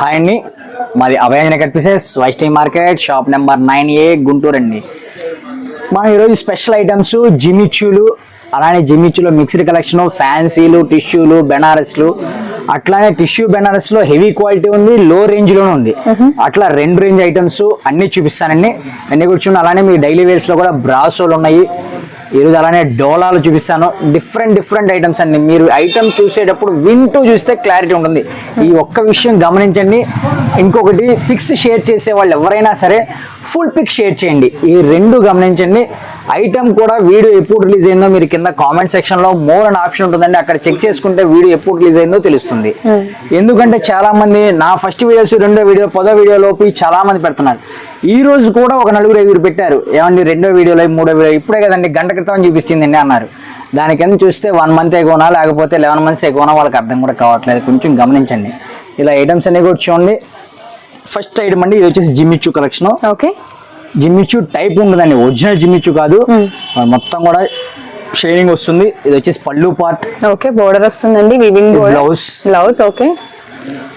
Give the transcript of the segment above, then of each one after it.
Hi అండి. మాది Abhayanjana cut pieces వైస్టీ market shop number nine A Guntur అండి. మనం ఈరోజు స్పెషల్ ఐటమ్స్ జిమిచ్చులు అలానే జిమిచ్చులో మిక్స్డ్ కలెక్షన్ ఫ్యాన్సీలు టిష్యూలు బెనారస్లు. అట్లానే టిష్యూ బెనారస్లో హెవీ క్వాలిటీ ఉంది లో రేంజ్లోనే ఉంది అట్లా రెండు రేంజ్ ఐటమ్స్ అన్ని చూపిస్తానండి. అన్ని కూర్చుని అలానే మీ డైలీ వేర్స్లో కూడా బ్రాసోలు ఉన్నాయి. ఈరోజు అలానే డోలాలు చూపిస్తాను. డిఫరెంట్ డిఫరెంట్ ఐటమ్స్ అండి. మీరు ఐటమ్ చూసేటప్పుడు వింటూ చూస్తే క్లారిటీ ఉంటుంది. ఈ ఒక్క విషయం గమనించండి. ఇంకొకటి పిక్స్ షేర్ చేసే వాళ్ళు ఎవరైనా సరే ఫుల్ పిక్ షేర్ చేయండి. ఈ రెండు గమనించండి. ఐటమ్ కూడా వీడియో ఎప్పుడు రిలీజ్ అయిందో మీరు కింద కామెంట్ సెక్షన్లో మోర్ అని ఆప్షన్ ఉంటుందండి. అక్కడ చెక్ చేసుకుంటే వీడియో ఎప్పుడు రిలీజ్ అయిందో తెలుస్తుంది. ఎందుకంటే చాలా మంది నా ఫస్ట్ వీడియోస్ రెండో వీడియో పదో వీడియో లోపు చాలా మంది పెడుతున్నారు. ఈ రోజు కూడా ఒక నలుగురు ఐదుగురు పెట్టారు. ఏమండి రెండో వీడియోలో మూడో వీడియో ఇప్పుడే కదండి గంట క్రితం చూపిస్తుందండి అన్నారు. దానికని చూస్తే వన్ మంత్ ఎగోనా లేకపోతే లెవెన్ మంత్స్ ఎగోనా వాళ్ళకి అర్థం కూడా కావట్లేదు. కొంచెం గమనించండి. ఇలా ఐటమ్స్ అనేవి కూడా చూడండి. ఫస్ట్ ఐటమ్ అండి ఇది వచ్చేసి జిమ్మిచ్చు కలెక్షన్. ఓకే. జిమ్మిచ్చు టైప్ ఉంటుందండి ఒరిజినల్ జిమ్మిచ్చు కాదు. మొత్తం కూడా షైనింగ్ వస్తుంది. ఇది వచ్చేసి పళ్ళు పార్ట్. ఓకే బోర్డర్ వస్తుందండి. Weaving blouse blouse okay.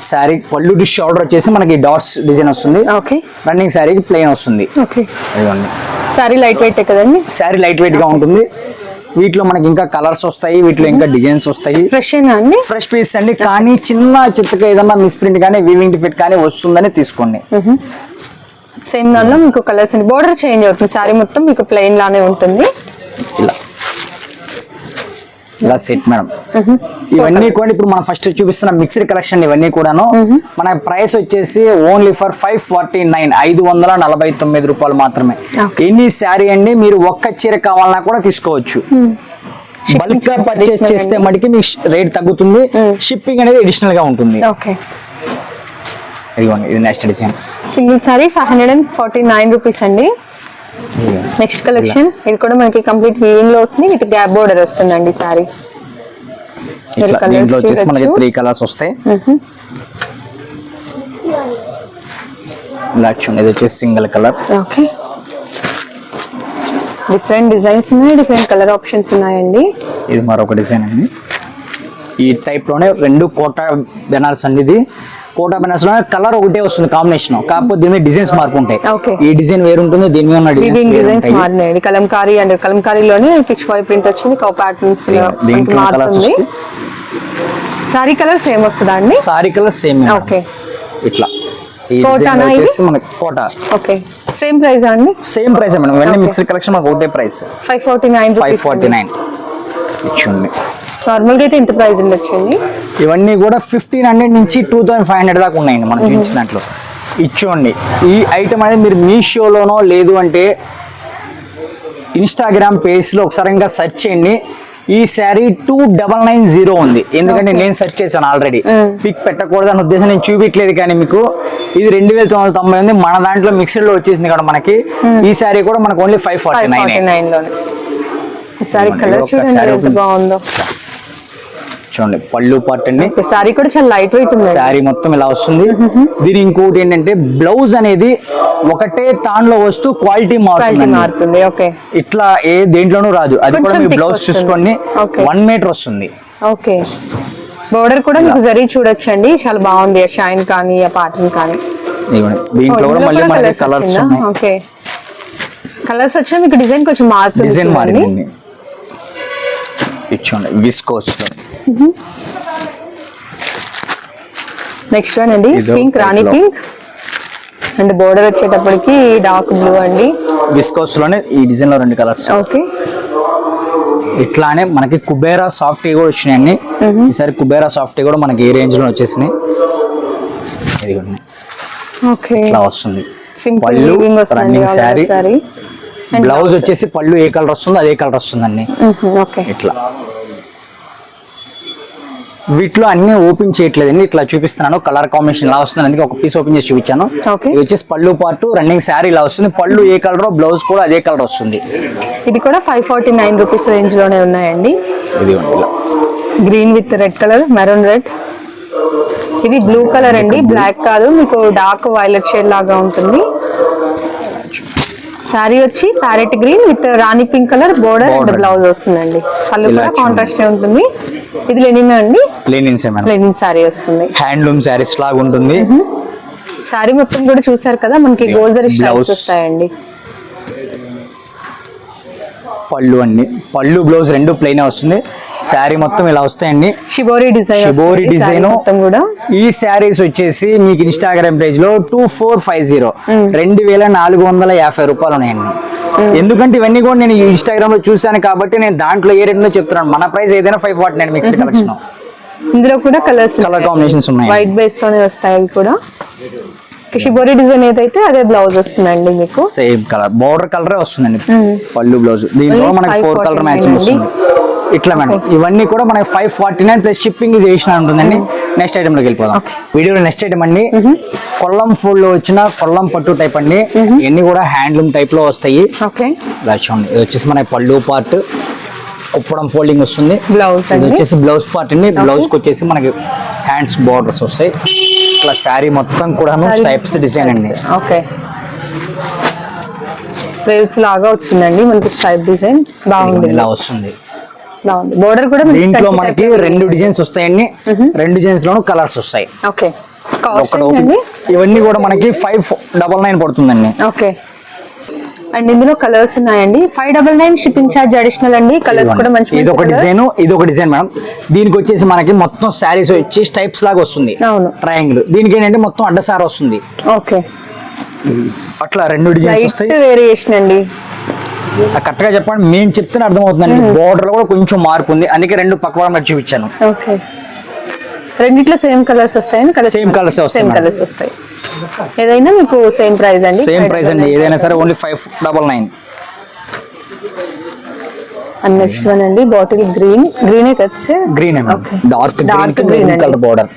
Sari పళ్ళు డిష్ ఆర్డర్ వచ్చేసి మనకి డాట్స్ డిజైన్ వస్తుంది. ఓకే. రన్నింగ్ శారీకి ప్లెయిన్ వస్తుంది. ఓకే. ఇదిగోండి. సారీ లైట్ వెయిట్ కదండి? శారీ లైట్ వెయిట్గా ఉంటుంది. వీటిలో మనకి ఇంకా కలర్స్ వస్తాయి. వీటిలో ఇంకా డిజైన్స్ వస్తాయి. ఫ్రెష్ అండి? ఫ్రెష్ పీస్ అండి. కానీ చిన్న చిత్తగా ఏదన్నా మిస్ప్రింట్ కానీ వీవింగ్ డిఫెక్ట్ కానీ వస్తుందని తీసుకోండి. సేమ్ దానిలో మీకు కలర్స్ అండి. బోర్డర్ చేంజ్ అవుతుంది. సారీ మొత్తం మీకు ప్లెయిన్ లానే ఉంటుంది. ఇలా. ఇలా సెట్ మేడం ఇవన్నీ కూడా ఇప్పుడు మనం ఫస్ట్ చూపిస్తున్న మిక్స్డ్ కలెక్షన్ ఇవన్నీ కూడాను మన ప్రైస్ వచ్చేసి only for five forty nine ఐదు వందల నలభై తొమ్మిది రూపాయలు మాత్రమే. ఎన్ని శారీ అండి? మీరు ఒక్క చీర కావాలన్నా కూడా తీసుకోవచ్చు. బల్క్గా పర్చేస్ చేస్తే మటుకి మీకు రేట్ తగ్గుతుంది. షిప్పింగ్ అనేది అడిషనల్గా ఉంటుంది. ఇది next design single sari five hundred and forty nine rupees అండి. నెక్స్ట్ కలెక్షన్ ఇది కూడా మనకి కంప్లీట్ వీవింగ్లో వస్తుంది. విత్ గ్యాప్ బోర్డర్ వస్తుందండి సారీ. దీంట్లో వచ్చేసి మనకి. త్రీ కలర్స్ వస్తాయి. చూడండి ఇది వచ్చేసి single colour. Okay. Different designs ఉన్నాయి డిఫరెంట్ కలర్ ఆప్షన్స్ ఉన్నాయండి. ఇది మరొక డిజైన్ అండి. ఈ టైప్లోనే రెండు కోటా బెనార్స్ అండి ఇది. కోటా బెనార్స్లో కలర్ ఒకటే వస్తుంది కాంబినేషన్. కాకపోతే దీని మీద డిజైన్స్ మార్పు ఉంటాయి. ఈ డిజైన్ వేరు ఉంటుంది దీని మీద డిజైన్స్ మారినాయండి కలంకారీ అండ్ కలంకారీలోనే పిక్స్ ఫైవ్ ప్రింట్ వచ్చింది కౌ ప్యాటర్న్స్ మారుతుంది. సారీ కలర్ సేమ్ వస్తుందా అండి? Sari colour same okay. ఇట్లా. కోటా ఓకే. సేమ్ ప్రైస్ అండి? Same price madam. ఇవన్నీ మిక్స్డ్ కలెక్షన్ మనకు ఒకటే price. Five forty nine five forty nine. ఇచ్చింది. నార్మల్గా అయితే ఇంత ప్రైస్ ఉండొచ్చండి ఇవన్నీ కూడా ఫిఫ్టీన్ హండ్రెడ్ నుంచి టూ థౌసండ్ ఫైవ్ హండ్రెడ్ దాకా ఉన్నాయండి మనం చూపించిన దాంట్లో ఇచ్చోండి. ఈ ఐటమ్ అనేది మీరు మీషోలోనో లేదు అంటే ఇన్స్టాగ్రామ్ పేజ్లో ఒకసారి ఇంకా సెర్చ్ చేయండి. ఈ sari two double nine zero ఉంది. ఎందుకంటే నేను సెర్చ్ చేశాను ఆల్రెడీ పిక్ పెట్టకూడదు అనే ఉద్దేశం నేను చూపించలేదు కానీ మీకు ఇది రెండు వేల తొమ్మిది వందల తొంభై ఉంది. మన దాంట్లో మిక్సర్లో వచ్చేసింది కూడా మనకి ఈ శారీ కూడా మనకు only five forty nine sari colour చూడండి ఎంత బాగుందో. చూడండి పళ్ళు పార్ట్ అండి సారీ కూడా చాలా లైట్ వెయిట్ ఉంది. శారీ మొత్తం ఇలా వస్తుంది. దీని ఇంకోటి ఏంటంటే బ్లౌజ్ అనేది ఒకటే తాన్లో వస్తూ క్వాలిటీ మారుతుంది ఇట్లా ఏ దేంట్లోనూ రాదు. అది కూడా మీ బ్లౌజ్. చూసుకోండి. వన్ మీటర్ వస్తుంది. ఓకే. బోర్డర్ కూడా మీకు జరీ చూడొచ్చండి. చాలా బాగుంది షైన్ కానీ ఆ పాటర్న్ కానీ. దీంట్లో కూడా మళ్ళీ మనకి కలర్స్ ఓకే. కలర్స్ వచ్చినా మీకు డిజైన్ కొంచెం మారుతుంది డిజైన్ చూడండి. ఇచ్చోండి విస్కోస్ నెక్స్ట్ వన్ అండి పింక్ రాణి. పింక్. అండ్ బోర్డర్ వచ్చేటప్పటికి డార్క్ బ్లూ అండి. విస్కోస్లోనే ఈ డిజైన్లో రెండు కలర్స్. ఓకే. ఇట్లానే మనకి కుబేరా సాఫ్ట్ కూడా వచ్చినాయండి. ఈసారి కుబేరా సాఫ్ట్ కూడా మనకి ఏ రేంజ్లో వచ్చేసినాయి ఓకే. ఇట్లా వస్తుంది. పళ్ళు రన్నింగ్ శారీ బ్లౌజ్ వచ్చేసి పళ్ళు ఏ కలర్ వస్తుందో అదే కలర్ వస్తుందండి. ఇట్లా. వీటిలో అన్ని ఓపెన్ చేయట్లేదండి ఇట్లా చూపిస్తున్నాను కలర్ కాంబినేషన్ ఇలా వస్తుంది. అందుకే ఒక పీస్ ఓపెన్ చేసి చూపించాను. ఇది వచ్చేసి పళ్ళు పాటు రన్నింగ్ శారీ ఇలా వస్తుంది. పళ్ళు ఏ కలర్ బ్లౌజ్ కూడా అదే కలర్ వస్తుంది. ఇది కూడా ఫైవ్ ఫార్టీ నైన్ రూపీస్ రేంజ్లోనే ఉన్నాయండి. ఇది green with red colour maroon red ఇది బ్లూ కలర్ అండి. బ్లాక్ కాదు మీకు డార్క్ వైలెట్ షేడ్ లాగా ఉంటుంది. శారీ వచ్చి parrot green with Rani pink colour border and. Blouse వస్తుందండి. పళ్ళు కూడా. కాంట్రాస్ట్ ఉంటుంది. ఇది లెనిన్ అండి? లెనిన్స్ మేడం లెనిన్ శారీ వస్తుంది. హ్యాండ్లూమ్ శారీస్ లాగా ఉంటుంది. శారీ మొత్తం కూడా చూసారు కదా మనకి గోల్డ్ జరీ Blouse. వస్తాయండి. పళ్ళు అన్ని పళ్ళు బ్లౌజ్ రెండు ప్లెయిన్ వస్తుంది. శారీ మొత్తం ఇలా వస్తాయండి. షిబోరి డిజైన్ షిబోరి డిజైన్ కూడా. ఈ శారీస్ వచ్చేసి మీకు ఇన్స్టాగ్రామ్ పేజ్లో టూ ఫోర్ ఫైవ్ జీరో రెండు వేల నాలుగు వందల యాభై రూపాయలు ఉన్నాయండి. ఎందుకంటే ఇవన్నీ కూడా నేను ఇన్స్టాగ్రామ్లో చూసాను కాబట్టి నేను దాంట్లో ఏ రేట్లో చెప్తున్నాను. మన ప్రైస్ ఏదైనా five forty nine mixed collection ఇందులో కూడా కలర్స్ కలర్ కాంబినేషన్స్ ఉన్నాయి వైట్ బేస్ తోనే వస్తాయి అవి కూడా. షిబోరి డిజైన్ ఏదైతే అదే బ్లౌజ్ వస్తుందండి మీకు. సేమ్ కలర్ బోర్డర్ కలరే వస్తుందండి. పళ్ళు బ్లౌజ్ దీంట్లో మనకి ఫోర్ 549 కలర్ మ్యాచింగ్. వస్తుంది. ఇట్లా మేడం. ఇవన్నీ కూడా మనకి five forty nine plus shipping చేసిన ఉంటుందండి. నెక్స్ట్ ఐటమ్లోకి వెళ్ళిపోదాం. వీడియోలో నెక్స్ట్ ఐటమ్ అండి. కొల్లం ఫోల్డ్లో వచ్చిన కొల్లం పట్టు టైప్ అండి. ఇవన్నీ కూడా హ్యాండ్లూమ్ టైప్లో వస్తాయి. చూడండి. ఇది వచ్చేసి మన పళ్ళు పార్ట్ కుప్పడం ఫోల్డింగ్ వస్తుంది. బ్లౌజ్ ఇది వచ్చేసి బ్లౌజ్ పార్ట్ అండి. బ్లౌజ్కి వచ్చేసి మనకి హ్యాండ్స్ బార్డర్స్ వస్తాయి. ఇట్లా శారీ మొత్తం కూడా స్టైప్స్ డిజైన్ అండి. ఓకే వేవ్స్ లాగా వచ్చిందండి మనకి స్ట్రైప్ డిజైన్ బాగుంది. ఇలా వస్తుంది. బోర్డర్ కూడా దీంట్లో మనకి రెండు డిజైన్స్ వస్తాయండి. రెండు డిజైన్స్ లోను కలర్స్ వస్తాయి. ఓకే ఇవన్నీ కూడా మనకి ఫైవ్ డబల్ నైన్ పడుతుందండి. ఓకే అండ్ ఇందులో కలర్స్ ఉన్నాయండి. Five double nine shipping charge additional అండి. కలర్స్ కూడా మంచి ఇది ఒక. డిజైన్ ఇది ఒక డిజైన్ మేడం. దీనికి వచ్చేసి మనకి మొత్తం శారీస్ వచ్చి స్టైప్స్ లాగా వస్తుంది. అవును. ట్రయాంగిల్ దీనికి ఏంటంటే మొత్తం అడ్డసార వస్తుంది. ఓకే. అట్లా రెండు డిజైన్స్ వస్తాయి. వేరియేషన్ అండి. కరెక్ట్గా చెప్పండి. మేము చెప్తే అర్థమవుతుందండి. బోర్డర్లో కూడా కొంచెం మార్పు ఉంది. అందుకే రెండు పక్క చూపించాను. ఓకే. రెండిట్లో సేమ్ కలర్స్ కలర్స్ వస్తాయి. Same madam. కలర్స్ వస్తాయి. ఏదైనా మీకు సేమ్ ప్రైస్ అండి సేమ్ ప్రైస్ అండి. ఏదైనా సరే only five double nine and next one అండి బాటిల్ గ్రీన్ గ్రీన్ కదా green. Dark Dark green. Colour border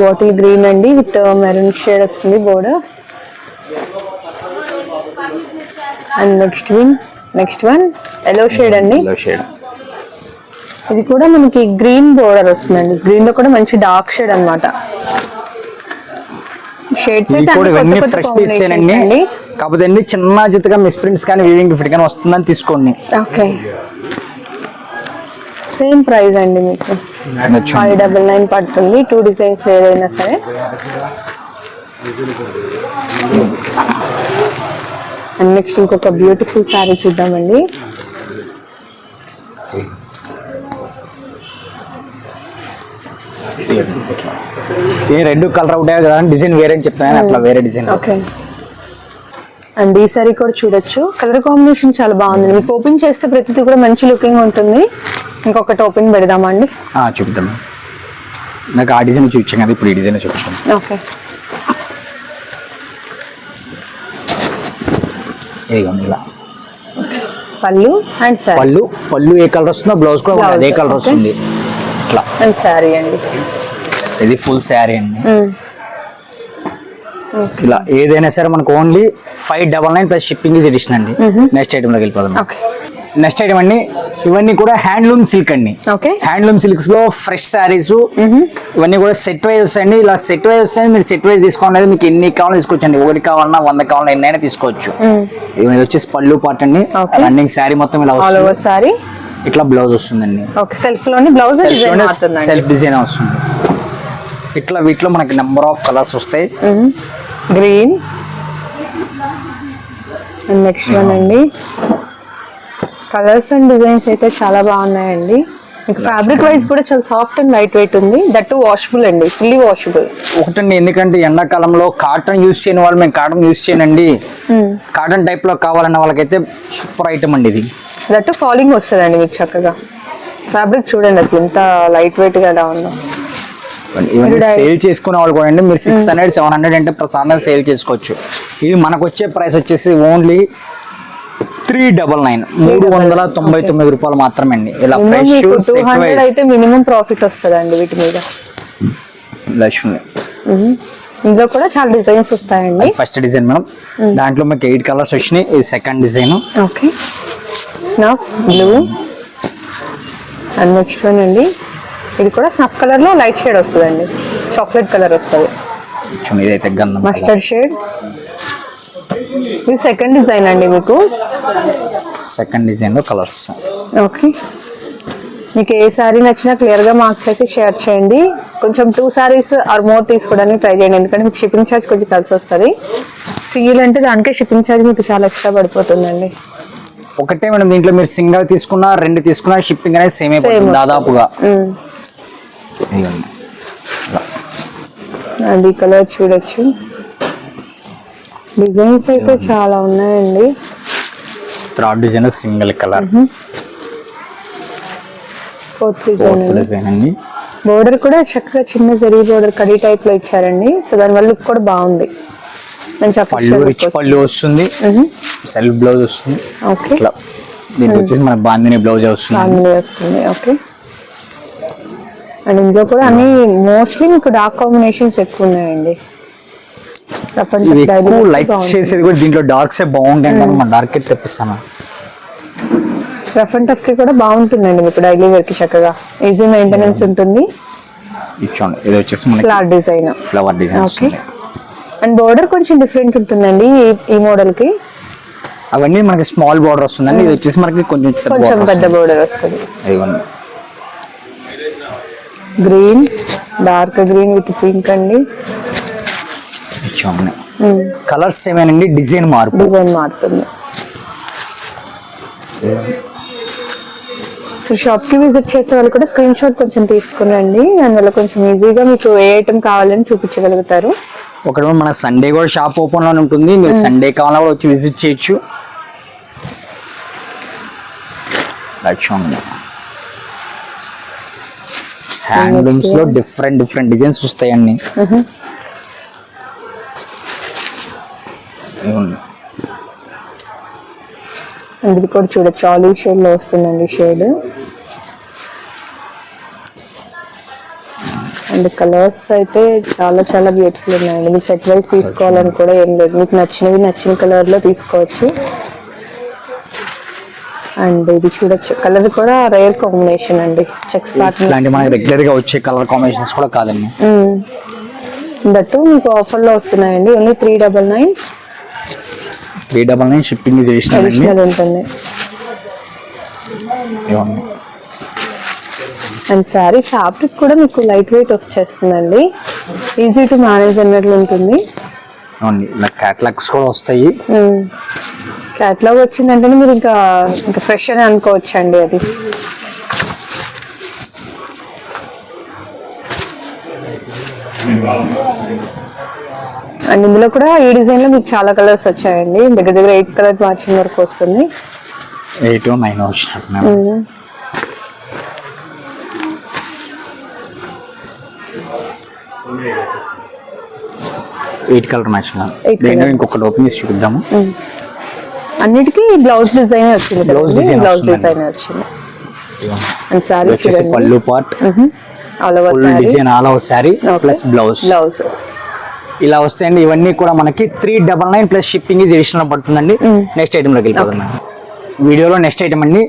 bottle green అండి విత్ మెరూన్ షేడ్ వస్తుంది border and next one next one yellow shade అండి. Shade ఇది కూడా మనకి గ్రీన్ బోర్డర్ వస్తుందండి. గ్రీన్లో కూడా మంచి డార్క్ షేడ్ అన్నమాట. షేడ్స్ ఇవన్నీ ఫ్రెష్ తీసేనండి కాకపోతే అండి చిన్న జితగా మిస్ ప్రింట్స్ కానీ వీవింగ్ ఫిట్ కానీ వస్తుందని తీసుకోండి. ఓకే సేమ్ ప్రైస్ అండి మీకు. ఫైవ్ డబల్ నైన్ పడుతుంది. టూ డిజైన్స్ ఏదైనా సరే. అండ్ నెక్స్ట్ ఇంకొక బ్యూటిఫుల్ శారీ చూద్దామండి. ఈ రెండు కలర్ అవుట్ కదా డిజైన్ వేరే అని చెప్తాను అట్లా వేరే డిజైన్ ఓకే. అండ్ ఈ సారీ కూడా చూడొచ్చు. కలర్ కాంబినేషన్ చాలా బాగుంది. మీకు ఓపెన్ చేస్తే ప్రతిదీ కూడా మంచి లుకింగ్ ఉంటుంది. ఇంకొకటి ఓపెన్ పెడదామా అండి? చూపిద్దాం. నాకు ఆ డిజైన్ చూపించాం కదా ఇప్పుడు ఈ డిజైన్ చూపిస్తాం ఓకే. ఇలా. పళ్ళు అండ్ సారీ పళ్ళు పళ్ళు ఏ కలర్ వస్తుందో బ్లౌజ్ కూడా అదే కలర్. వస్తుంది. ఇట్లా అండ్ శారీ అండి. ఇది ఫుల్ శారీ అండి. ఇలా ఏదైనా సరే మనకు only five double nine plus shipping edition అండి. నెక్స్ట్ ఐటమ్లోకి వెళ్ళిపోదాం. నెక్స్ట్ ఐటమ్ అండి ఇవన్నీ కూడా హ్యాండ్లూమ్ సిల్క్ అండి. ఓకే. హ్యాండ్లూమ్ సిల్క్స్లో ఫ్రెష్ శారీస్ ఇవన్నీ కూడా సెట్ వైజ్ వస్తాయండి. ఇలా సెట్ వైజ్ వస్తాయి మీరు సెట్ వైజ్ తీసుకోండి మీకు ఎన్ని కావాలో తీసుకోవచ్చండి. ఒకటి కావాలన్నా వంద కావాలన్నా ఎన్నైనా తీసుకోవచ్చు. ఇది వచ్చేసి పళ్ళు పాట అండి. రన్నింగ్ శారీ మొత్తం ఇలా వస్తుంది. ఇట్లా బ్లౌజ్ వస్తుందండి. ఓకే సెల్ఫ్లోని బ్లౌజ్ సెల్ఫ్ డిజైన్ వస్తుంది. ఇట్లా వీటిలో మనకి నెంబర్ ఆఫ్ కలర్స్ వస్తాయి. గ్రీన్ అండ్ నెక్స్ట్ వన్ అండి. కలర్స్ అండ్ డిజైన్స్ అయితే చాలా బాగున్నాయండి. ఫ్యాబ్రిక్ వైజ్ కూడా చాలా సాఫ్ట్ అండ్ లైట్ వెయిట్ ఉంది. దట్ వాషబుల్ అండి ఫుల్లీ వాషబుల్ ఒకటండి ఎందుకంటే ఎండాకాలంలో కాటన్ యూస్ చేయని వాళ్ళు మేము కాటన్ యూస్ చేయనండి. కాటన్ టైప్లో కావాలన్న వాళ్ళకైతే సూపర్ ఐటమ్ అండి ఇది. దట్ ఫాలింగ్ వస్తుందండి మీకు చక్కగా. ఫ్యాబ్రిక్ చూడండి అసలు ఎంత లైట్ వెయిట్గా ఉందో సేల్ చేసుకునే వాళ్ళు కూడా అండి. మీరు సిక్స్ హండ్రెడ్ సెవెన్ హండ్రెడ్ అంటే ప్రశాంతంగా సేల్ చేసుకోవచ్చు. ఇది మనకు వచ్చే ప్రైస్ వచ్చేసి ఓన్లీ త్రీ డబల్ నైన్ మూడు వందల తొంభై తొమ్మిది రూపాయలు మాత్రమే అండి. ఇలా ఫ్రెష్ అయితే మినిమం ప్రాఫిట్ వస్తుందండి వీటి మీద. లక్ష్మి. ఇందులో కూడా చాలా డిజైన్స్ వస్తాయండి. First design madam. దాంట్లో మీకు ఎయిట్ కలర్స్ వచ్చినాయి. ఇది second design okay snuff blue. And next one అండి. ఇది కూడా స్నఫ్ కలర్లో లైట్ షేడ్ వస్తుందండి. చాక్లెట్ కలర్ వస్తుంది. ఇదైతే గంధం colour. Mustard shade. ఇది సెకండ్ డిజైన్ అండి మీకు. సెకండ్ డిజైన్లో కలర్స్. ఓకే. మీకు ఏ సారీ నచ్చినా క్లియర్గా మార్క్ చేసి షేర్ చేయండి. కొంచెం టూ సారీస్ ఆర్ మోర్ తీసుకోవడానికి ట్రై చేయండి. ఎందుకంటే మీకు షిప్పింగ్ ఛార్జ్ కొంచెం కలిసి వస్తుంది. సింగిల్ అంటే దానికే షిప్పింగ్ ఛార్జ్ మీకు చాలా ఎక్స్ట్రా పడిపోతుందండి. ఒకటే మేడం దీంట్లో మీరు సింగల్ తీసుకున్నా రెండు తీసుకున్నా షిప్పింగ్ అనేది సేమ్ అయిపోతుంది. దాదాపుగా. అది కలర్ చూడొచ్చు. డిజైన్స్ అయితే చాలా ఉన్నాయండి. Third design single colour. Fourth design అండి. బోర్డర్ కూడా చక్కగా చిన్న జరీ బోర్డర్ కడీ టైప్లో ఇచ్చారండి. సో దానివల్ల లుక్ కూడా బాగుంది. పళ్ళు రిచ్ పళ్ళు వస్తుంది. సెల్ఫ్ బ్లౌజ్ వస్తుంది. ఓకే. ఇట్లా. దీనికి వచ్చేసి మన బాందిని బ్లౌజ్ వస్తుంది. వస్తుంది ఓకే. అండ్ ఇందులో కూడా అన్ని మోస్ట్లీ మీకు డార్క్ కాంబినేషన్స్ ఎక్కువ ఉన్నాయండి. ఎక్కువ లైట్. చేసేది కూడా దీంట్లో డార్క్స్ బాగుంటాయి మనం డార్క్ తెప్పిస్తాము రఫ్ అండ్ టఫ్కి కూడా బాగుంటుందండి మీకు డైలీ వేర్కి చక్కగా. ఈజీ మెయింటెనెన్స్ ఉంటుంది. ఇచ్చోండి ఇది వచ్చేసి మనకి flat design flower design okay. And border కొంచెం డిఫరెంట్ ఉంటుందండి ఈ- మోడల్కి. అవన్నీ మనకి స్మాల్ బార్డర్ వస్తుందండి. ఇది వచ్చేసి మనకి కొంచెం కొంచెం పెద్ద. బోర్డర్ వస్తుంది. Green dark green with pink అండి. కలర్స్ ఏమేనండి? డిజైన్ మార్పు. డిజైన్ మారుతుంది. షాప్కి విజిట్ చేసే వాళ్ళు కూడా స్క్రీన్ షాట్ కొంచెం తీసుకురండి. అందులో కొంచెం ఈజీగా మీకు ఏ ఐటమ్ కావాలని చూపించగలుగుతారు. ఒకటి మన సండే కూడా షాప్ ఓపెన్లోనే ఉంటుంది. మీరు సండే కావాలన్నా కూడా వచ్చి విజిట్ చేయొచ్చు. హ్యాండ్లూమ్స్లో డిఫరెంట్ డిఫరెంట్ డిజైన్స్ వస్తాయండి ఇది కూడా చూడొచ్చు ఆలివ్ షేడ్లో వస్తుందండి షేడ్. అండ్ కలర్స్ అయితే చాలా చాలా బ్యూటిఫుల్ ఉన్నాయండి. మీకు సెట్ వైజ్ తీసుకోవాలని కూడా ఏం లేదు. మీకు నచ్చినవి నచ్చిన కలర్లో తీసుకోవచ్చు. అండ్ ఇది చూడొచ్చు. కలర్ కూడా రేర్ కాంబినేషన్ అండి. చెక్స్ ఇట్లాంటి మనకి రెగ్యులర్గా వచ్చే కలర్ కాంబినేషన్స్ కూడా కాదండి. దట్టు మీకు ఆఫర్లో వస్తున్నాయండి. Only three double nine three double nine shipping additional ఉంటుంది. అండ్ శారీ ఫ్యాబ్రిక్ కూడా మీకు లైట్ వెయిట్ వచ్చేస్తుందండి. ఈజీ టు మేనేజ్ అన్నట్లు ఉంటుంది. ఇలా క్యాటలాగ్స్ కూడా వస్తాయి. క్యాట్లాగ్ వచ్చిందంటే మీరు ఇంకా ఇంకా ఫ్రెష్ అని అనుకోవచ్చు అండి అది. అండ్ ఇందులో కూడా ఈ డిజైన్లో మీకు చాలా కలర్స్ వచ్చాయండి. దగ్గర దగ్గర ఎయిట్ కలర్ మ్యాచింగ్ వరకు వస్తుంది. ఎయిట్ నైన్ వచ్చినట్టు ఎయిట్ కలర్ మ్యాచ్ Eight దీంట్లో colour. ఇంకొకటి ఓపెన్ చేసి చూపిద్దాము అన్నిటికీ బ్లౌజ్ డిజైన్ వచ్చింది Blouse design బ్లౌజ్. డిజైన్ వచ్చింది. అండ్ సారీ వచ్చేసి పళ్ళు part all over full design all over sari plus blouse blouse ఇలా వస్తాయండి. ఇవన్నీ కూడా మనకి three double nine plus shipping is additional పడుతుందండి. నెక్స్ట్ ఐటమ్లోకి వెళ్ళిపోతున్నాం వీడియోలో నెక్స్ట్ ఐటమ్ అండి.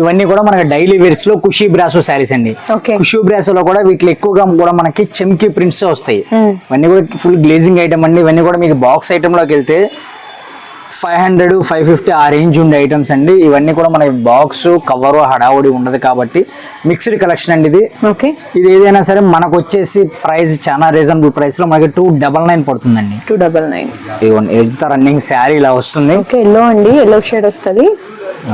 ఇవన్నీ కూడా మనకి డైలీ వేర్స్లో కుషీ బ్రాసో శారీస్ అండి. కుషీ బ్రాసో లో కూడా వీటిలో ఎక్కువగా కూడా మనకి చెమ్కి ప్రింట్స్ వస్తాయి. ఇవన్నీ కూడా ఫుల్ గ్లేజింగ్ ఐటమ్ అండి. ఇవన్నీ కూడా మీకు బాక్స్ ఐటమ్లోకి వెళ్తే ఫైవ్ హండ్రెడ్ ఫైవ్ ఫిఫ్టీ ఆ రేంజ్ ఉండే ఐటమ్స్ అండి. ఇవన్నీ కూడా మనకి బాక్స్ కవర్ హడావుడి ఉండదు కాబట్టి మిక్స్డ్ కలెక్షన్ అండి ఇది. ఓకే. ఇది ఏదైనా సరే మనకు వచ్చేసి ప్రైస్ చాలా రీజనబుల్ ప్రైస్లో మనకి టూ డబల్ నైన్ పడుతుందండి. టూ డబల్ నైన్ ఎంత రన్నింగ్ శారీ ఇలా వస్తుంది. ఓకే ఎల్లో అండి ఎల్లో షేడ్ వస్తుంది.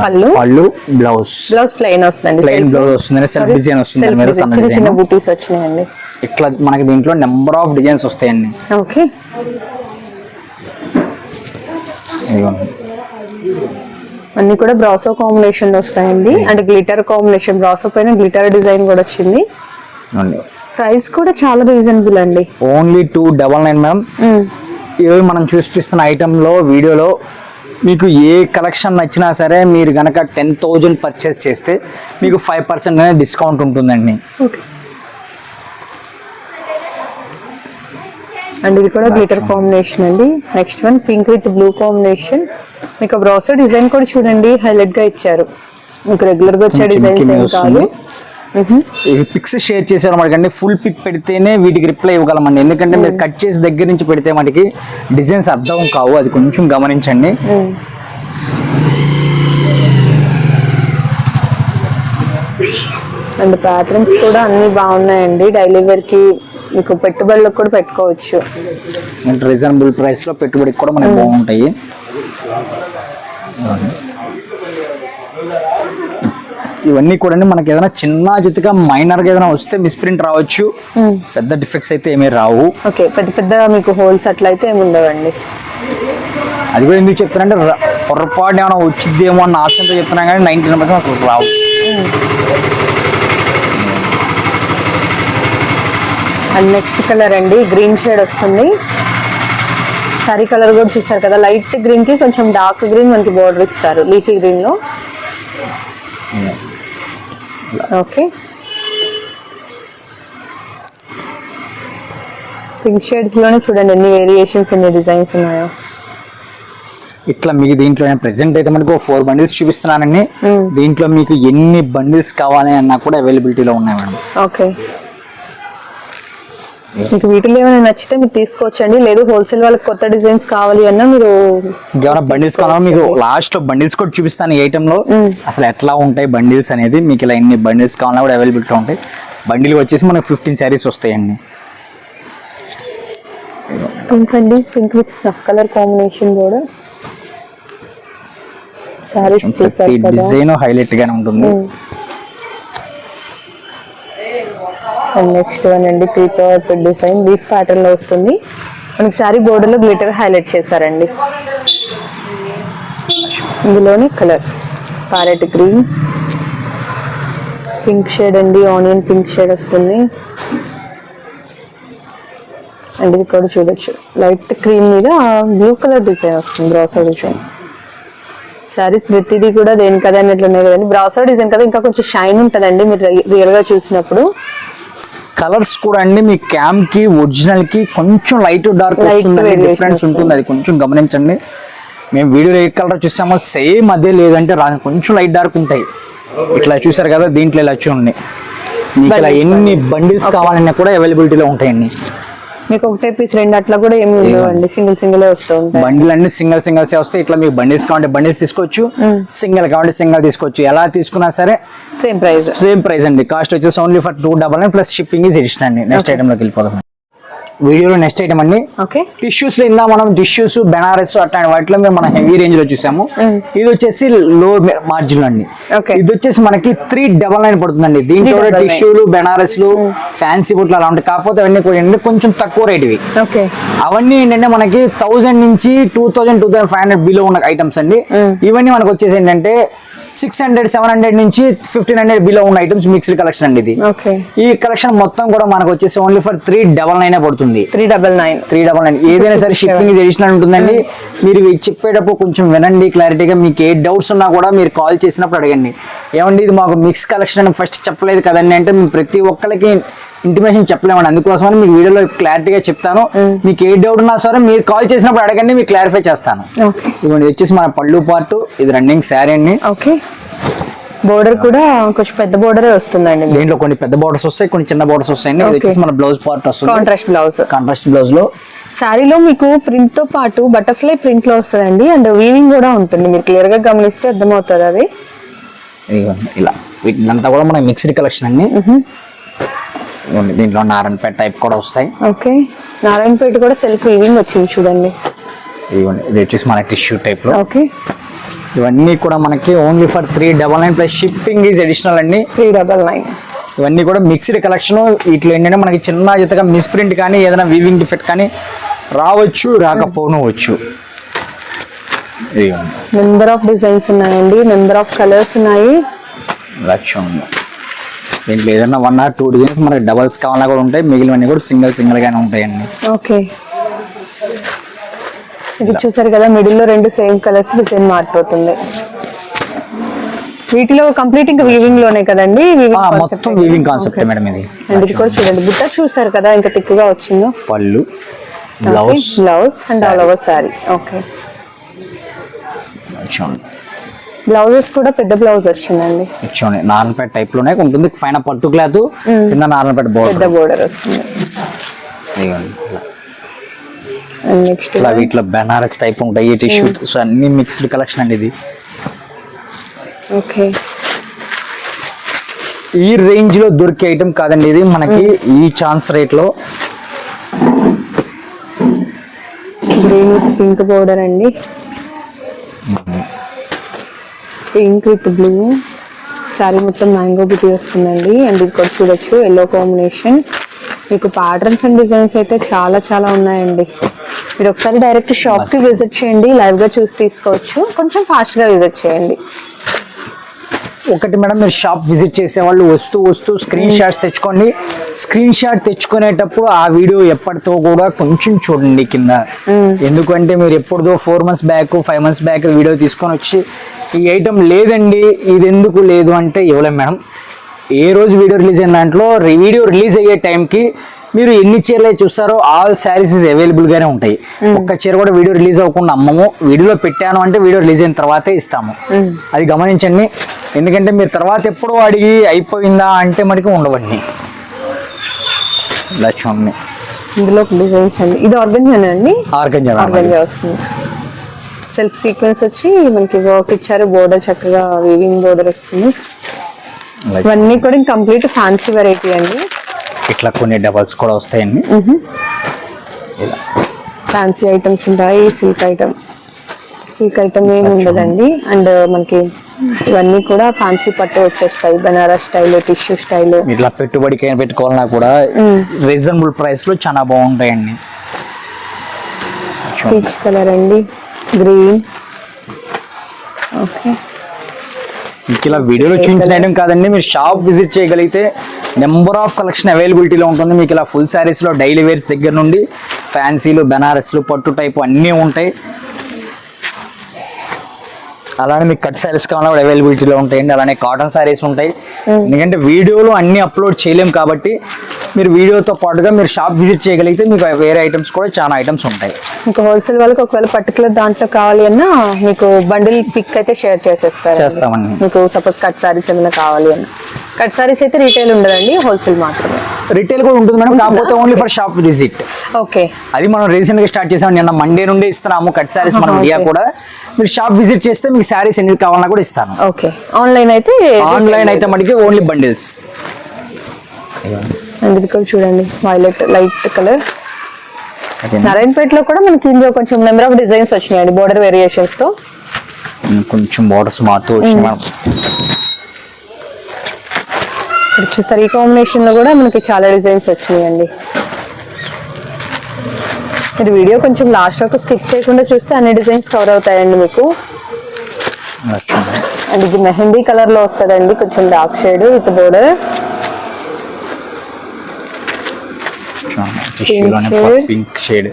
పళ్ళు. పళ్ళు బ్లౌజ్. బ్లౌజ్ ప్లెయిన్ వస్తుందండి ప్లెయిన్ బ్లౌజ్ వస్తుంది సెల్ఫ్ డిజైన్ వస్తుంది మీద సన్న డిజైన్ బూటీస్ వచ్చినాయండి. ఇట్లా మనకి దీంట్లో నెంబర్ ఆఫ్ డిజైన్స్ వస్తాయండి. ఓకే. అన్ని కూడా బ్రాసో కాంబినేషన్లో వస్తాయండి. అండ్ గ్లిటర్ కాంబినేషన్ బ్రాసో పైన గ్లిటర్ డిజైన్ కూడా వచ్చింది. ప్రైస్ కూడా చాలా రీజనబుల్ అండి. Only two double nine madam. ఈరోజు మనం చూపిస్తున్న ఐటెంలో వీడియోలో మీకు ఏ కలెక్షన్ నచ్చినా సరే మీరు కనుక టెన్ థౌజండ్ పర్చేస్ చేస్తే మీకు ఫైవ్ పర్సెంట్ అనేది డిస్కౌంట్ ఉంటుందండి. అండ్ ఇది కూడా గ్లిటర్ కాంబినేషన్ అండి. Next one pink with blue combination మీకు బ్రాసో డిజైన్ కూడా చూడండి. హైలైట్గా ఇచ్చారు. మీకు రెగ్యులర్గా వచ్చే డిజైన్స్ ఏం కాదు. పిక్స్ షేర్ చేసారు మనకండి ఫుల్ పిక్ పెడితేనే వీటికి రిప్లై ఇవ్వగలమండి. ఎందుకంటే మీరు కట్ చేసి దగ్గర నుంచి పెడితే మనకి డిజైన్స్ అర్థం కావు. అది కొంచెం గమనించండి. అండ్ ప్యాటర్న్స్ కూడా అన్ని బాగున్నాయండి. డైలీ వేర్కి మీకు పెట్టుబడులకు కూడా పెట్టుకోవచ్చు. రీజనబుల్ ప్రైస్లో పెట్టుబడికి కూడా మనకి బాగుంటాయి. ఇవన్నీ కూడా మనకి ఏదైనా చిన్న చిత్తగా మైనర్గా ఏదైనా వస్తే మిస్ప్రింట్ రావచ్చు. పెద్ద డిఫెక్ట్స్ అయితే ఏమీ రావు. ఓకే పెద్ద పెద్ద మీకు హోల్స్ అట్లయితే ఏమి ఉండవండి. అది కూడా ఎందుకు చెప్తానంటే పొరపాటు ఏమైనా వచ్చిద్దేమో అన్న ఆప్షన్తో చెప్తున్నా కానీ నైన్టీ పర్సెంట్ అసలు రావు. అండ్ నెక్స్ట్ కలర్ అండి గ్రీన్ షేడ్ వస్తుంది. సారీ కలర్ కూడా చూస్తారు కదా లైట్ గ్రీన్కి కొంచెం డార్క్ గ్రీన్ మనకి బోర్డర్ ఇస్తారు లీఫీ గ్రీన్లో. ఓకే. పింక్ షేడ్స్లోనే చూడండి ఎన్ని వేరియేషన్స్ ఎన్ని డిజైన్స్ ఉన్నాయో. ఇట్లా మీకు దీంట్లో ప్రెసెంట్ అయితే మనకు ఫోర్ బండిల్స్ చూపిస్తున్నానండి. దీంట్లో మీకు ఎన్ని బండిల్స్ కావాలి అన్నా కూడా అవైలబిలిటీలో ఉన్నాయి మేడం. ఓకే. మీకు వీటిలో ఏమైనా నచ్చితే మీరు తీసుకోవచ్చండి. లేదు హోల్సేల్ వాళ్ళకి కొత్త డిజైన్స్ కావాలి అన్నా మీరు ఇంకేమైనా బండిల్స్ కావాలా? మీకు లాస్ట్ బండిల్స్ కూడా చూపిస్తాను ఐటమ్లో. అసలు ఎట్లా ఉంటాయి బండిల్స్ అనేది? మీకు ఇలా ఎన్ని బండిల్స్ కావాలన్నా కూడా అవైలబిలిటీ ఉంటాయి. బండిల్ వచ్చేసి మనకు ఫిఫ్టీన్ శారీస్ వస్తాయండి. పింక్ అండి. Pink with snuff colour combination కూడా. కదా. డిజైన్ హైలైట్ గానే ఉంటుంది. అండ్ నెక్స్ట్ వన్ అండి త్రీ డిజైన్ లీఫ్ ప్యాటర్న్లో వస్తుంది. మనకి సారీ బోర్డర్ గ్లిటర్ హైలైట్ చేశారండి. ఇందులోనే colour parrot green pink shade అండి ఆనియన్ పింక్ షేడ్ వస్తుంది. అండ్ ఇది కూడా చూడొచ్చు. లైట్ క్రీమ్ మీద బ్లూ కలర్ డిజైన్ వస్తుంది బ్రాసో డిజైన్ సారీస్ ప్రతిదీ కూడా దేనికదే అన్నట్లు ఉన్నాయి కదండి. బ్రాసో డిజైన్ కదా ఇంకా కొంచెం షైన్ ఉంటుందండి మీరు రియల్గా చూసినప్పుడు. కలర్స్ కూడా అండి. మీ క్యామ్కి ఒరిజినల్కి కొంచెం లైట్ డార్క్ డిఫరెన్స్ ఉంటుంది. అది కొంచెం గమనించండి. మేము వీడియోలో ఏ కలర్ చూసామో సేమ్ అదే లేదంటే కొంచెం లైట్ డార్క్ ఉంటాయి. ఇట్లా చూసారు కదా దీంట్లో ఇలా చూడండి. మీకు ఇలా ఎన్ని బండిల్స్ కావాలన్నా కూడా అవైలబిలిటీలో ఉంటాయండి. మీకు ఒకటే పీస్ రెండు అట్లా కూడా ఏమి ఉండవండి. సింగిల్ సింగిల్ వస్తూ ఉంటాయి. బండిల్ అన్ని సింగిల్ సింగిల్స్ వస్తాయి. ఇట్లా మీకు బండిల్స్ కావాలంటే బండిల్స్ తీసుకోవచ్చు. సింగిల్ కావాలంటే సింగిల్ తీసుకోవచ్చు. ఎలా తీసుకున్నా సరే సేమ్ ప్రైస్ సేమ్ ప్రైస్ అండి. కాస్ట్ వచ్చేసి only for two double nine plus shipping is addition అండి. నెక్స్ట్ ఐటమ్లోకి వెళ్ళిపోదాం. వీడియోలో నెక్స్ట్ ఐటమ్ అండి. టిష్యూస్లో ఇందా మనం టిష్యూస్ బెనారస్ అట్లాంటి వాటిలో మేము మన హెవీ రేంజ్లో చూసాము. ఇది వచ్చేసి లో మార్జిన్ అండి. ఇది వచ్చేసి మనకి త్రీ డబల్ నైన్ పడుతుందండి. దీంట్లో. టిష్యూలు బెనారస్లు ఫ్యాన్సీ బుట్లు అలా ఉంటాయి. కాకపోతే అవన్నీ కూడా ఏంటంటే కొంచెం తక్కువ రేట్ ఇవి. ఓకే. అవన్నీ ఏంటంటే మనకి థౌసండ్ నుంచి two thousand two thousand five hundred below ఉన్న ఐటమ్స్ అండి. ఇవన్నీ మనకు వచ్చేసి ఏంటంటే సిక్స్ హండ్రెడ్ సెవెన్ హండ్రెడ్ నుంచి ఫిఫ్టీన్ హండ్రెడ్ బిలో ఉన్న ఐటమ్స్ మిక్స్డ్ కలెక్షన్ అండి ఇది. ఈ కలెక్షన్ మొత్తం కూడా మనకు వచ్చేసి only for three double nine పడుతుంది. Three double nine. Three double nine. ఏదైనా సరే షిప్పింగ్ ఎడిషనల్ ఉంటుందండి. మీరు చెప్పేటప్పుడు కొంచెం వినండి క్లారిటీగా మీకు ఏ డౌట్స్ ఉన్నా కూడా మీరు కాల్ చేసినప్పుడు అడగండి. ఏమండి ఇది మాకు మిక్స్ కలెక్షన్ అని ఫస్ట్ చెప్పలేదు కదండి అంటే ప్రతి ఒక్కరికి ఇంటిమేషన్ చెప్పలేమండి. అందుకోసమని మీకు వీడియోలో క్లారిటీగా చెప్తాను. మీకు ఏ డౌట్ ఉన్నా సరే మీరు కాల్ చేసినప్పుడు అడగండి మీకు క్లారిఫై చేస్తాను. ఇదిగోండి వచ్చేసి మన పళ్ళు పార్ట్ ఇది రన్నింగ్ శారీ అండి. ఓకే. బోర్డర్ కూడా కొంచెం పెద్ద బోర్డరే వస్తుందండి. దీంట్లో కొన్ని పెద్ద బోర్డర్స్ వస్తాయి కొన్ని చిన్న బోర్డర్స్ వస్తాయండి. ఇది. వచ్చేసి మన బ్లౌజ్ పార్ట్ వస్తుంది. కాంట్రాస్ట్ బ్లౌజ్ కాంట్రాస్ట్ బ్లౌజ్లో. శారీలో మీకు ప్రింట్తో పాటు బటర్ఫ్లై ప్రింట్లో వస్తుందండి. అండ్ వీవింగ్ కూడా ఉంటుంది. మీరు క్లియర్గా గమనిస్తే అర్థమవుతుంది అది. ఇలా. వీటినంతా కూడా మన మిక్స్డ్ కలెక్షన్ అండి. దీంట్లో నారాయణపేట టైప్ కూడా వస్తాయి. ఓకే. నారాయణపేట కూడా సెల్ఫ్ వీవింగ్ వచ్చింది చూడండి. ఇది వచ్చేసి మన టిష్యూ టైప్లో. ఓకే. ఇవన్నీ కూడా మనకి only for three double nine plus shipping is additional అండి. త్రీ డబల్ నైన్ ఇవన్నీ కూడా మిక్స్డ్ కలెక్షన్ వీటిలో ఏంటంటే మనకి చిన్న జతగా మిస్ప్రింట్ కానీ ఏదైనా వీవింగ్ డిఫెక్ట్ కానీ రావచ్చు రాకపోనవచ్చు నెంబర్ ఆఫ్ డిజైన్స్ ఉన్నాయండి. నెంబర్ ఆఫ్ కలర్స్ ఉన్నాయి. లక్ష్యం దీంట్లో ఏదైనా వన్ ఆర్ టూ డిజైన్స్ మనకి డబల్స్ కావాలన్నా కూడా ఉంటాయి. మిగిలినవన్నీ కూడా సింగిల్ సింగిల్ గానే ఉంటాయండి. ఓకే. ఇది చూసారు కదా మిడిల్లో రెండు సేమ్ కలర్స్ డిజైన్ మారిపోతుంది. వీటిలో కంప్లీట్ ఇంకా వీవింగ్లోనే కదండి? మొత్తం వీవింగ్ కాన్సెప్ట్ మేడం ఇది. అండ్ ఇది కూడా చూడండి. బుట్ట చూసారు కదా ఎంత తిక్కుగా వచ్చిందో? పళ్ళు blouse blouse and all over sari okay blouses కూడా పెద్ద బ్లౌజ్ వచ్చిందండి. చూడండి నారాయణపేట టైప్లోనే ఉంటుంది. పైన పట్టు క్లాత్ కింద నారాయణపేట పెద్ద బోర్డర్ బోర్డర్ వస్తుంది నెక్స్ట్ ఇట్లా వీటిలో బెనారస్ టైప్ ఉంటాయి ఈ టిష్యూ సో అన్ని మిక్స్డ్ కలెక్షన్ అండి ఇది. ఓకే. ఈ రేంజ్లో దొరికే ఐటమ్ కాదండి ఇది. మనకి ఈ ఛాన్స్ రేట్లో. గ్రీన్ పింక్ బోర్డర్ అండి. Pink with blue. సారీ మొత్తం మ్యాంగో బిటీ వస్తుందండి. అండ్ ఇది కూడా చూడొచ్చు ఎల్లో కాంబినేషన్ మీకు ప్యాటర్న్స్ అండ్ డిజైన్స్ అయితే చాలా చాలా ఉన్నాయండి. మీరు ఒకసారి డైరెక్ట్ షాప్కి విజిట్ చేయండి లైవ్గా చూసి తీసుకోవచ్చు. కొంచెం ఫాస్ట్గా విజిట్ చేయండి. ఒకటి మేడం మీరు షాప్ విజిట్ చేసే వాళ్ళు వస్తూ వస్తూ స్క్రీన్ షాట్స్ తెచ్చుకోండి. స్క్రీన్ షాట్ తెచ్చుకునేటప్పుడు ఆ వీడియో ఎప్పటితో కూడా కొంచెం చూడండి కింద. ఎందుకంటే మీరు ఎప్పుడుదో four months back five months back video తీసుకొని వచ్చి ఈ ఐటమ్ లేదండి ఇది ఎందుకు లేదు? అంటే ఇవ్వలేం మేడం. ఏ రోజు వీడియో రిలీజ్ అయిన దాంట్లో వీడియో రిలీజ్ అయ్యే టైంకి మీరు ఎన్ని చీరలు అయితే చూస్తారో ఆల్ శారీస్ అవైలబుల్ గానే ఉంటాయి. ఒక్క చీర కూడా వీడియో రిలీజ్ అవ్వకుండా అమ్మము. వీడియోలో పెట్టాను అంటే వీడియో రిలీజ్ అయిన తర్వాతే ఇస్తాము. అది గమనించండి. ఎందుకంటే మీరు తర్వాత ఎప్పుడో అడిగి అయిపోయిందా అంటే మనకి ఉండవండి. ఇలా చూడండి. ఇందులో డిజైన్స్ అండి. ఇది ఆర్గంజానా అండి? ఆర్గంజా ఆర్గంజా వస్తుంది. సెల్ఫ్ సీక్వెన్స్ వచ్చి మనకి వర్క్ ఇచ్చారు బోర్డర్ చక్కగా వీవింగ్ బోర్డర్ వస్తుంది. ఇవన్నీ కూడా కంప్లీట్ ఫ్యాన్సీ వెరైటీ అండి. ఇట్లా కొన్ని డబల్స్ కూడా వస్తాయండి. ఇలా. ఫ్యాన్సీ ఐటమ్స్ ఉంటాయి సిల్క్ ఐటమ్ సిల్క్ ఐటమ్ ఏమి ఉండదండి. అండ్ మనకి ఇవన్నీ కూడా ఫ్యాన్సీ పట్టు వచ్చేస్తాయి బనారస్ స్టైల్ టిష్యూ స్టైల్. ఇట్లా పెట్టుబడికి పెట్టుకోవాలన్నా కూడా రీజనబుల్ ప్రైస్లో చాలా బాగుంటాయండి. పీచ్ కలర్ అండి గ్రీన్ ఓకే ఇలా వీడియోలో ఐటమ్ కాదండి మీరు షాప్ విజిట్ చేయగలిగితే నెంబర్ ఆఫ్ కలెక్షన్ అవైలబిలిటీలో ఉంటుంది. మీకు ఇలా ఫుల్ శారీస్లో డైలీ వేర్స్ దగ్గర నుండి ఫ్యాన్సీలు బెనారస్లు పట్టు టైపు అన్నీ ఉంటాయి. అలానే మీకు కట్ శారీస్ కావాలన్నా కూడా అవైలబిలిటీలో ఉంటాయండి. అలానే కాటన్ శారీస్ ఉంటాయి. ఎందుకంటే వీడియోలో అన్ని అప్లోడ్ చేయలేం కాబట్టి మీరు వీడియోతో పాటుగా మీరు షాప్ విజిట్ చేయగలిగితే మీకు వేరే ఐటమ్స్ కూడా చాలా ఐటమ్స్ ఉంటాయి. ఇంకా హోల్సేల్ వాళ్ళకి ఒకవేళ పర్టికులర్ దాంట్లో కావాలి అన్నా మీకు బండిల్ పిక్ అయితే షేర్ చేసేస్తారు చేస్తామండి. మీకు సపోజ్ కట్ సారీస్ ఏమైనా కావాలి అన్న. కట్ సారీస్ అయితే రీటైల్ ఉండదండి హోల్సేల్ మాత్రమే. రిటైల్ కూడా ఉంటుంది మేడం కాకపోతే only for shop visit okay. అది మనం రీసెంట్గా స్టార్ట్ చేసాం నిన్న మండే నుండి ఇస్తున్నాము కట్ శారీస్ మన ఇండియా. కూడా. మీరు షాప్ విజిట్ చేస్తే మీకు శారీస్ ఎన్ని కావాలన్నా కూడా ఇస్తాను. ఓకే. ఆన్లైన్ అయితే ఆన్లైన్ అయితే మనకి ఓన్లీ బండిల్స్ అండ్ ఇది కూడా చూడండి వైలెట్ లైట్ కలర్ నారాయణపేటలో కూడా మనకి ఇందులో కొంచెం నెంబర్ ఆఫ్ డిజైన్స్ వచ్చినాయండి బోర్డర్ వేరియేషన్స్తో. కొంచెం బార్డర్స్ మారుతూ వచ్చినాయి ఇక్కడ చూసారు ఈ కాంబినేషన్లో కూడా మనకి చాలా డిజైన్స్ వచ్చినాయండి మీరు వీడియో కొంచెం లాస్ట్ వరకు స్కిప్ చేయకుండా చూస్తే అన్ని డిజైన్స్ కవర్ అవుతాయండి మీకు. అండ్ ఇది మెహందీ కలర్లో వస్తుందండి కొంచెం dark shade with border. Pink shade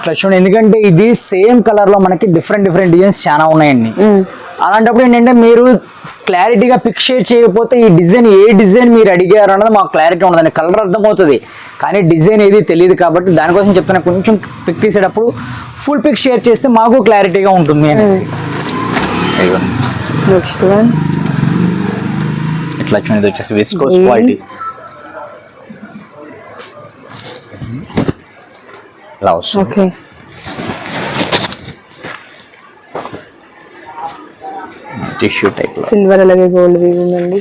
ఇట్లా చూడండి. ఎందుకంటే ఇది సేమ్ కలర్లో మనకి డిఫరెంట్ డిఫరెంట్ డిజైన్స్ చాలా ఉన్నాయండి. అలాంటప్పుడు ఏంటంటే మీరు క్లారిటీగా పిక్ షేర్ చేయకపోతే ఈ డిజైన్ ఏ డిజైన్ మీరు అడిగారు అన్నది మాకు క్లారిటీ ఉండదండి. కలర్ అర్థమవుతుంది. కానీ డిజైన్ ఏది తెలియదు కాబట్టి దానికోసం చెప్తున్నా కొంచెం పిక్ తీసేటప్పుడు ఫుల్ పిక్ షేర్ చేస్తే మాకు క్లారిటీగా ఉంటుంది అనేసి. నెక్స్ట్ వన్ ఇట్లా చూడండి వచ్చేసి విస్కోస్. క్వాలిటీ ఇలా వస్తుంది ఓకే టిష్యూ టైప్ సిల్వర్ అలాగే గోల్డ్ అండ్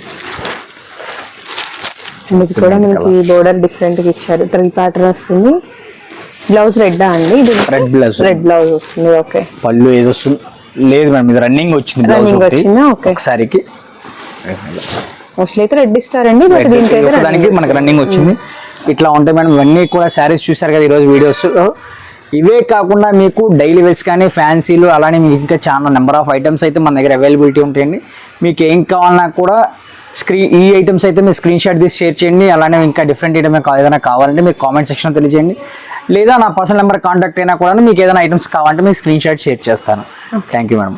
ఇది కూడా మనకి బోర్డర్ డిఫరెంట్గా ఇచ్చారు. త్రీ ప్యాటర్న్ వస్తుంది. బ్లౌజ్ రెడ్ అండి? Red blouse. రెడ్ బ్లౌజ్ వస్తుంది. ఓకే పళ్ళు ఏదో వస్తుంది. లేదు మేడం ఇది రన్నింగ్ వచ్చింది బ్లౌజ్ ఒకటి? Okay. ఒకసారికి. మోస్ట్లీ అయితే రెడ్ ఇస్తారండి బట్ దీనికి మనకి రన్నింగ్ వచ్చింది. ఇట్లా ఉంటాయి మేడం. ఇవన్నీ కూడా శారీస్ చూసారు కదా ఈరోజు వీడియోస్. ఇవే కాకుండా మీకు డైలీ వేస్ కానీ ఫ్యాన్సీలు అలానే మీకు ఇంకా చాలా నెంబర్ ఆఫ్ ఐటమ్స్ అయితే మన దగ్గర అవైలబిలిటీ ఉంటాయండి. మీకు ఏం కావాలన్నా కూడా స్క్రీన్ ఈ ఐటమ్స్ అయితే మీరు స్క్రీన్ షాట్ తీసి షేర్ చేయండి. అలానే ఇంకా డిఫరెంట్ ఐటమ్ ఏదైనా కావాలంటే మీకు కామెంట్ సెక్షన్ తెలియజేయండి. లేదా నా పర్సనల్ నెంబర్ కాంటాక్ట్ అయినా కూడా మీకు ఏదైనా ఐటమ్స్ కావాలంటే మీకు స్క్రీన్ షాట్ షేర్ చేస్తాను. Thank you madam